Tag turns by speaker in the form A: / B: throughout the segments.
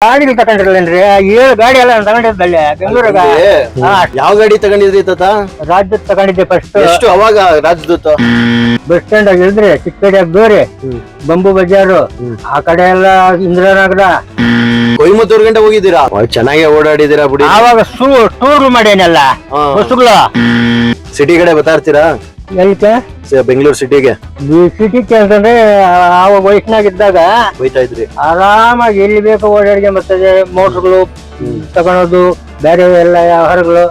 A: ಗಾಡಿ ತಗೊಂಡಿರ್ಲೇನ್ರಿ ಏಳು ಗಾಡಿ ಎಲ್ಲ ನಾನು ತಗೊಂಡಿದ್ದಲ್ಲೇ ಬೆಂಗಳೂರಾಗ. ಹಾ.
B: ಯಾವ ಗಾಡಿ ತಗೊಂಡಿದ್ರಿ ತಾತ?
A: ರಾಜ್ಯದ ತಗೊಂಡಿದ್ದೆ ಫಸ್ಟ್
B: ಎಷ್ಟು ಅವಾಗ ರಾಜದೂತ
A: ಬಸ್ ಸ್ಟ್ಯಾಂಡ್ ಆಗಿ ಇಳಿದ್ರಿ ಚಿಕ್ಕಡಿಯಾಗ ಬೇರೆ. ಬಂಬು ಬಜಾರು. ಆ ಕಡೆ ಎಲ್ಲ ಇಂದಿರಾನಗರ.
B: ಕೊಯಮತ್ತೂರ್ ಗಂಟೆ ಹೋಗಿದ್ದೀರಾ ಚೆನ್ನಾಗಿ ಓಡಾಡಿದ್ದೀರಾ ಬಿಡಿ.
A: ಆವಾಗ ಸೂ ಟೂರ್ ಮಾಡೇನಲ್ಲ
B: ಹಾ.
A: ಬಸ್ಸುಗಳು.
B: ಸಿಟಿ ಕಡೆ ಬರ್ತಾ ಇರ್ತೀರಾ? ಸ- ಬೆಂಗಳೂರು ಸಿಟಿಗೆ.
A: ಈ ಸಿಟಿಗೆ ಅಂತಂದ್ರೆ ವಯಸ್ಸಿನಾಗ ಇದ್ದಾಗ
B: ಹೋಯ್ತಾ ಇದ್ರಿ.
A: ಆರಾಮಾಗಿ ಎಲ್ಲಿ ಬೇಕೋ ಓಡಾಡ್ಕೊಂಡ್ ಬರ್ತದೆ ಮೋಟರ್ಗಳು ತಗೊಳೋದು ಬೇರೆ ಎಲ್ಲ ವ್ಯವಹಾರಗಳು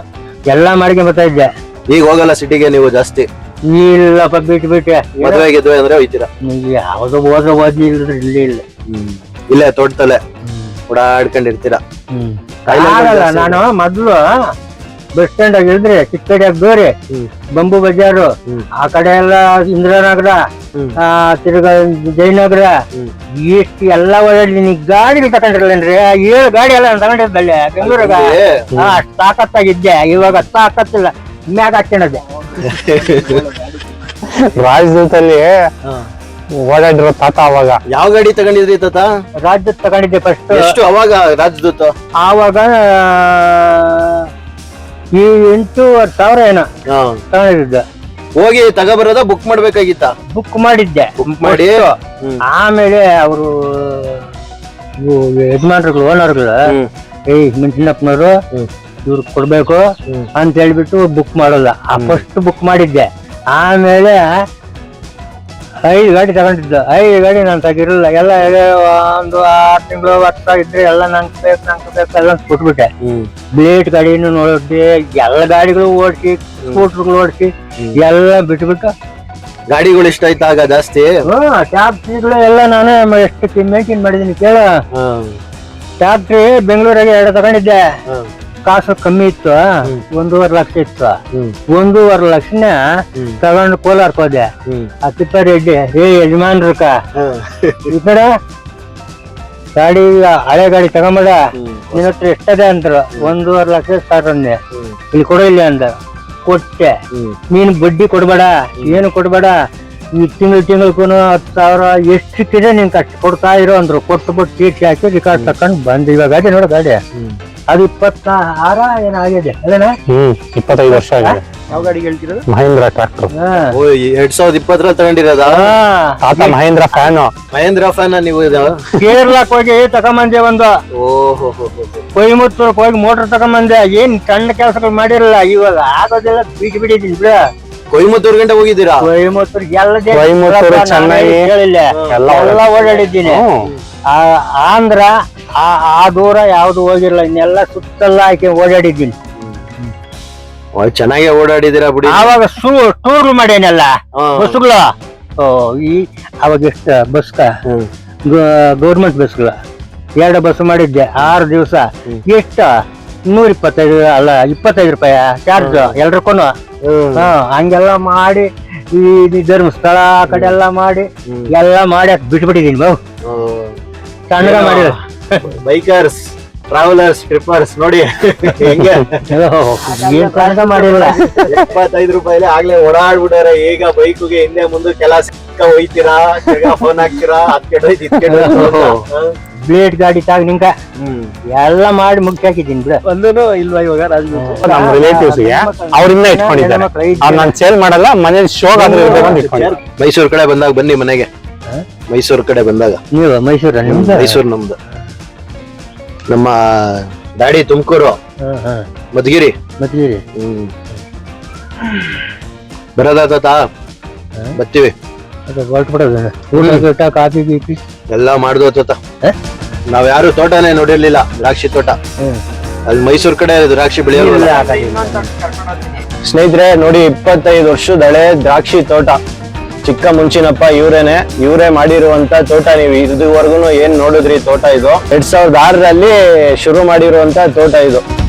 A: ಎಲ್ಲಾ ಮಾಡ್ಕೊಂಡ್ ಬರ್ತಾ ಇದ್ದೆ.
B: ಈಗ ಹೋಗಲ್ಲ ಸಿಟಿಗೆ ನೀವು ಜಾಸ್ತಿ.
A: ಇಲ್ಲಪ್ಪ ಬಿಟ್ಟು ಬಿಟ್ಟೆ.
B: ಮದುವೆ ಗಿದ್ವೆ ಅಂದ್ರೆ ಹೋಯ್ತೀರಾ?
A: ಯಾವ್ದು ಹೋದ್ರೆ ಓದ್ಲಿ ಇಲ್ರಿ ಇಲ್ಲಿ ಇಲ್ಲ.
B: ಇಲ್ಲೇ ತೋಟದಲ್ಲೇ ಓಡಾಡ್ಕೊಂಡಿರ್ತೀರಾ?
A: ಆಗಲ್ಲ ನಾನು ಮೊದ್ಲು ಬಸ್ ಸ್ಟ್ಯಾಂಡ್ ಆಗಿ ಇಳಿದ್ರೆ ಚಿಕ್ಕಡಿಯಾಗ ಬೇರೆ. ಬಂಬು ಬಜಾರು ಆ ಕಡೆ ಎಲ್ಲ ಇಂದಿರಾನಗರ
B: ತಿರುಗ
A: ಆ, ತಿರ್ಗಾ ಜಯನಗರ. ಇಷ್ಟು ಎಲ್ಲ ನೀ ಗಾಡಿ ತಗೊಂಡಿರ್ಲೇನ್ರಿ? ಏಳು ಗಾಡಿ ಎಲ್ಲ ತಗೊಂಡಿದ್ದೆ ತಗೊಂಡಿದ್ದಲ್ಲೇ ಬೆಂಗಳೂರಾಗ? ಅಷ್ಟ್ ತಾಕತ್ತಾಗಿದ್ದೆ. ಇವಾಗ ತಾಕತ್ತಿಲ್ಲ. ಮ್ಯಾಗ ಹಾಕೊಂಡದೆ
C: ರಾಜದೂತಲ್ಲಿ
B: ಹಾ.
C: ಓಡಾಡಿರೋ ತಾತ ಅವಾಗ.
B: ಯಾವ ಗಾಡಿ ತಗೊಂಡಿದ್ರಿ ತಾತ?
A: ರಾಜ್ಯದ ತಗೊಂಡಿದ್ದೆ ಫಸ್ಟ್
B: ಎಷ್ಟು ಅವಾಗ ರಾಜದೂತ?
A: ಆವಾಗ ಈ ಎಂಟೂವರೆ ಸಾವಿರ ಏನೋ. ತಗೊಂಡಿದ್ದೆ.
B: ಹೋಗಿ ತಗೋಬರೋದ ಬುಕ್ ಮಾಡ್ಬೇಕಾಗಿತ್ತ?
A: ಬುಕ್ ಮಾಡಿದ್ದೆ.
B: ಬುಕ್ ಮಾಡಿ?
A: ಆಮೇಲೆ ಅವರು ಯಜಮಾನ್ರುಗಳು ಓನರ್ಗಳು. ಏಯ್ ಮಿಂಚಿನಪ್ಪನವರು ಇವ್ರು ಕೊಡ್ಬೇಕು ಅಂತ ಹೇಳ್ಬಿಟ್ಟು ಬುಕ್ ಮಾಡೋಲ್ಲ. ಫಸ್ಟ್ ಬುಕ್ ಮಾಡಿದ್ದೆ. ಆಮೇಲೆ ಐದು ಗಾಡಿ ತಗೊಂಡಿದ್ದ. ಐದು ಗಾಡಿ ನಾನು ತಗಿರಲ್ಲ ಎಲ್ಲ ಒಂದು ಆರು ತಿಂಗಳು ವರ್ಷ ಇದ್ರೆ ಎಲ್ಲ ನನ್ ಬೇಕು ನಂಗೆ ಬೇಕು ಎಲ್ಲ ಕೊಟ್ಬಿಟ್ಟೆ. ಬ್ಲೇಟ್ ಗಾಡಿನೂ ನೋಡಿದ್ದೆ ಎಲ್ಲ ಗಾಡಿಗಳು ಓಡಿಸಿ ಸ್ಕೂಟ್ರ್ಗಳು ಓಡಿಸಿ ಎಲ್ಲ ಬಿಟ್ಬಿಟ್ಟು.
B: ಗಾಡಿಗಳು ಇಷ್ಟ ಆಯ್ತಾ ಆಗ ಜಾಸ್ತಿ?
A: ಟ್ಯಾಕ್ಟ್ರಿಗಳು ಎಲ್ಲ ನಾನು ಎಷ್ಟು ಮೇಂಟೈನ್ ಮಾಡಿದೀನಿ ಕೇಳ.
B: ಹಾ.
A: ಟ್ಯಾಕ್ಟ್ರಿ ಬೆಂಗಳೂರಾಗೆ ಎರಡು ತಗೊಂಡಿದ್ದೆ. ಕಾಸು ಕಮ್ಮಿ ಇತ್ತು ಒಂದೂವರೆ ಲಕ್ಷ ಇತ್ತು. ಒಂದೂವರೆ ಲಕ್ಷನ ತಗೊಂಡು ಕೋಲಾರ್ಕ್ ಹೋದೆ. ಆ ತಿಪ್ಪಾರೆಡ್ಡಿ ಏ
B: ಯಜಮಾನ್ರಕ.
A: ಈ ಕಡೆ ಗಾಡಿ ಹಳೆ ಗಾಡಿ ತಗೊಂಬಡ ನಿನ್ನ ಹತ್ರ ಎಷ್ಟದೆ ಅಂದ್ರು. ಒಂದೂವರೆ ಲಕ್ಷ ಸ್ಟಾರ್ಟ್ ಅಂದೆ. ಇಲ್ಲಿ ಕೊಡೋ ಇಲ್ಲ ಅಂದ. ಕೊಟ್ಟೆ. ನೀನು ಬಡ್ಡಿ ಕೊಡ್ಬೇಡ. ಏನು ಕೊಡ್ಬೇಡ. ಈ ತಿಂಗಳು ತಿಂಗಳಿಗೂ ಹತ್ತು ಸಾವಿರ ಎಷ್ಟು ನೀನು ನೀನ್ ಕಷ್ಟ ಕೊಡ್ತಾ ಇರೋ ಅಂದ್ರು. ಕೊಟ್ಟು ಬಿಟ್ಟು ಚೀಟಿ ಹಾಕಿ ರಿಕಾರ್ಡ್ ತಕೊಂಡು ಬಂದ್. ಇವಾಗ ಗಾಡಿ ನೋಡು ಗಾಡಿ. ಅದು ಇಪ್ಪತ್ತ ಆರ ಏನಾಗಿದೆ ಅದೇನಾ?
C: ಹ್ಮ್ ಇಪ್ಪತ್ತೈದು ವರ್ಷ ಆಗಿದೆ.
B: ಯಾವ ಗಾಡಿ ಹೇಳ್ತಿರೋದು?
C: ಮಹೇಂದ್ರ ಟ್ರಾಕ್ಟರ್
B: ಓ ಈ ಎರಡ್ ಸಾವಿರದ ಇಪ್ಪತ್ತರಲ್ಲಿ ತಗೊಂಡಿರೋದಾ.
C: ತಾತ ಮಹೇಂದ್ರ ಫ್ಯಾನ್.
B: ಮಹೇಂದ್ರ ಫ್ಯಾನ್ ನೀವು
A: ಕೇರಳಕ್ಕೆ ಹೋಗಿ ತಗೊಂಬಂದೆ ಒಂದು.
B: ಓಹೋ
A: ಕೊಯಮತ್ತೂರ್ಗೆ ಹೋಗಿ ಮೋಟರ್ ತಗೊಂಬಂದೆ. ಏನ್ ಸಣ್ಣ ಕೆಲಸಗಳು ಮಾಡಿರಲ್ಲ ಇವಾಗ ಆಗೋದೆಲ್ಲ ಬಿಟ್ಟು ಬಿಟ್ಟಿದ್ದೀನಿ ಬಿಡ.
B: ಕೊಯಮತ್ತೂರ್ ಗಂಟೆ ಹೋಗಿದ್ದೀರಾ
A: ಕೊಯಮತ್ತೂರ್ ಎಲ್ಲ ಚೆನ್ನಾಗಿ
C: ಕೊಯಮತ್ತೂರು, ಚೆನ್ನೈ,
A: ಹೇಳಿಲ್ಲ
C: ಎಲ್ಲ
A: ಎಲ್ಲ ಓಡಾಡಿದ್ದೀನಿ. ಆಂಧ್ರ ಆ ಆ ದೂರ ಯಾವ್ದು ಹೋಗಿರಲ್ಲ ಇನ್ನೆಲ್ಲ ಸುತ್ತಲ್ಲ ಹಾಕಿ ಓಡಾಡಿದ್ದೀನಿ.
B: ಓ, ಚೆನ್ನಾಗಿ ಓಡಾಡಿದಿರ ಬಿಡಿ.
A: ಆವಾಗ ಸೂ ಟೂರ್ ಮಾಡೇನಲ್ಲ. ಬಸ್ಗಳು ಓ ಈ ಅವಾಗ ಎಷ್ಟು ಬಸ್
B: ಗವರ್ಮೆಂಟ್
A: ಗೌರ್ಮೆಂಟ್ ಬಸ್ಗಳು ಎರಡು ಬಸ್ ಮಾಡಿದ್ದೆ ಆರು ದಿವಸ. ಎಷ್ಟು? ನೂರ ಇಪ್ಪತ್ತೈದು ಅಲ್ಲ ಇಪ್ಪತ್ತೈದು ರೂಪಾಯ ಚಾರ್ಜ್. ಹಾ. ಹಂಗೆಲ್ಲ ಮಾಡಿ ಈ ಧರ್ಮಸ್ಥಳ ಆ ಕಡೆ ಎಲ್ಲ ಮಾಡಿ ಎಲ್ಲ ಮಾಡಿ ಬಿಟ್ಬಿಟ್ಟಿದ್ದೀನಿ ಬಿಟ್ಬಿಟ್ಟಿದೀನಿ ಬಾವು. ಸಣ್ಣಗ ಮಾಡಿರ
B: ಬೈಕರ್ಸ್ ಟ್ರಾವೆಲರ್ಸ್ ಟ್ರಿಪ್ಪರ್ಸ್ ನೋಡಿ. ಹೆಂಗೆ?
A: ಏನ್ ಮಾಡಿಲ್ಲ.
B: ಇಪ್ಪತ್ತೈದು ರೂಪಾಯಿ ಆಗ್ಲೇ ಓಡಾಡ್ಬಿಟ್ಟಾರೆ. ಈಗ ಬೈಕ್ಗೆ ಹಿಂದೆ ಮುಂದೆ ಕೆಲ ಸಿಕ್ಕ ಹೋಯ್ತೀರಾ? ಫೋನ್ ಹಾಕ್ತೀರಾ? ಅದ್ ಕೆಡೋಯ್ತು ಇದ್ ಕೆಟ್ಟೋಯ್ತು
A: ಬ್ಲೇಡ್ ಗಾಡಿ ತಾಗ ನಿಂಗ
B: ಹ್ಮ್.
A: ಎಲ್ಲ ಮಾಡಿ ಮುಗ್ಸಿ ಹಾಕಿದ್ದೀನಿ ಬಿಡ.
B: ಒಂದೂನು ಇಲ್ವಾ ಇವಾಗ
C: ನಮ್ಮ ರಿಲೇಟಿವ್ಸ್ಗೆ ಅವ್ರಿಂದ ಇಟ್ಕೊಂಡಿದ್ದಾರೆ. ನಾನು ಸೇಲ್ ಮಾಡಲ್ಲ ಮನೇಲಿ ಶೋಗ್ ಆದ್ರೂ
B: ಮೈಸೂರ್ ಕಡೆ ಬಂದಾಗ ಬನ್ನಿ ಮನೆಗೆ. ಮೈಸೂರ್ ಕಡೆ ಬಂದಾಗ.
A: ನೀವು ಮೈಸೂರ
B: ಮೈಸೂರು ನಮ್ದು. ನಮ್ಮ ಡ್ಯಾಡಿ ತುಮಕೂರು
A: ಮದ್ಗಿರಿ ಮದ್ಗಿರಿ
B: ಮಧುಗಿರಿ.
A: ಮತ್ತೆ
B: ಹ್ಮ್. ಬರೋದಾತ ಬರ್ತೀವಿ.
A: ಹೊರಟ್ಬಿಡೋದು ಗೀಟ ಕಾಫಿ ಗೀಪಿ
B: ಎಲ್ಲ ಮಾಡ್ದು ತಾತ? ನಾವ್ ಯಾರು ತೋಟನೇ ನೋಡಿರ್ಲಿಲ್ಲ ದ್ರಾಕ್ಷಿ ತೋಟ. ಅಲ್ಲಿ ಮೈಸೂರು ಕಡೆ ದ್ರಾಕ್ಷಿ ಬೆಳೆಯೋರು
C: ಸ್ನೇಹಿತರೆ ನೋಡಿ ಇಪ್ಪತ್ತೈದು ವರ್ಷದ ಹಳೆ ದ್ರಾಕ್ಷಿ ತೋಟ. ಚಿಕ್ಕ ಮುಂಚಿನಪ್ಪ ಇವರೇನೆ. ಇವರೇ ಮಾಡಿರುವಂತ ತೋಟ ನೀವು ಇದುವರೆಗೂ ಏನ್ ನೋಡಿದ್ರಿ ತೋಟ ಇದು? ಎರಡ್ ಸಾವಿರದ ಆರರಲ್ಲಿ ಶುರು ಮಾಡಿರುವಂತ ತೋಟ ಇದು.